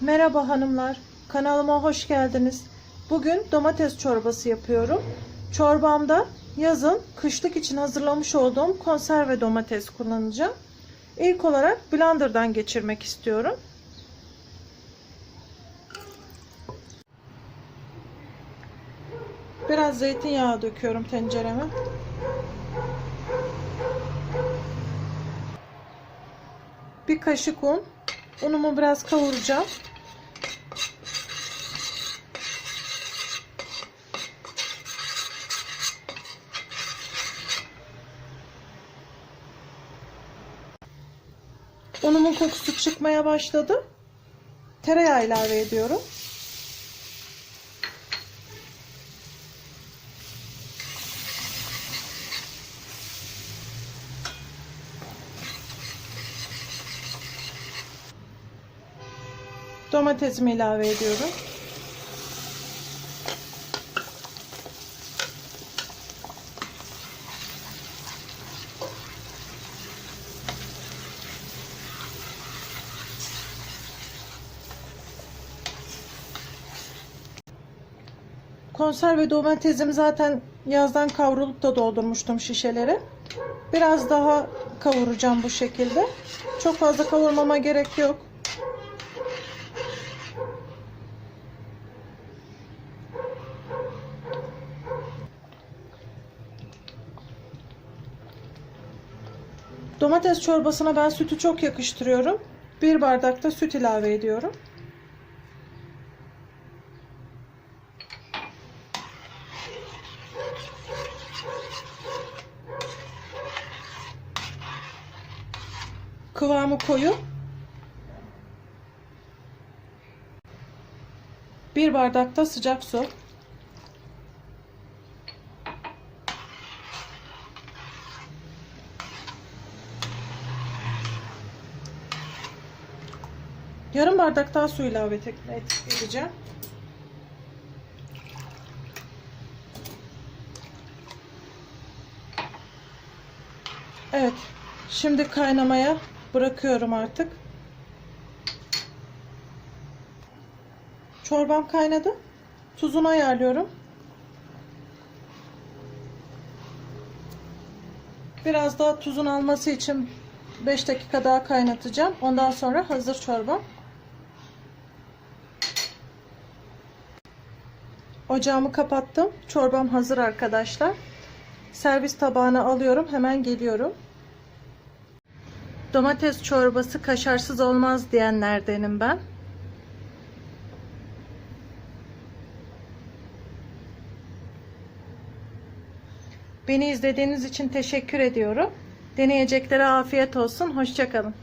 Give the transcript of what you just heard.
Merhaba hanımlar, kanalıma hoş geldiniz. Bugün domates çorbası yapıyorum. Çorbamda yazın kışlık için hazırlamış olduğum konserve domates kullanacağım. İlk olarak blenderdan geçirmek istiyorum. Biraz zeytinyağı döküyorum tencereme. Bir kaşık un. Unumu biraz kavuracağım. Unumun kokusu çıkmaya başladı. Tereyağı ilave ediyorum. Domatesimi ilave ediyorum. Konserve domatesimi zaten yazdan kavrulup da doldurmuştum şişeleri. Biraz daha kavuracağım bu şekilde. Çok fazla kavurmama gerek yok. Domates çorbasına ben sütü çok yakıştırıyorum. Bir bardak da süt ilave ediyorum. Kıvamı koyu. Bir bardak da sıcak su. Yarım bardak daha su ilave edeceğim. Evet. Şimdi kaynamaya bırakıyorum artık. Çorbam kaynadı. Tuzunu ayarlıyorum. Biraz daha tuzun alması için 5 dakika daha kaynatacağım. Ondan sonra hazır çorbam. Ocağımı kapattım. Çorbam hazır arkadaşlar. Servis tabağına alıyorum. Hemen geliyorum. Domates çorbası kaşarsız olmaz diyenlerdenim ben. Beni izlediğiniz için teşekkür ediyorum. Deneyeceklere afiyet olsun. Hoşçakalın.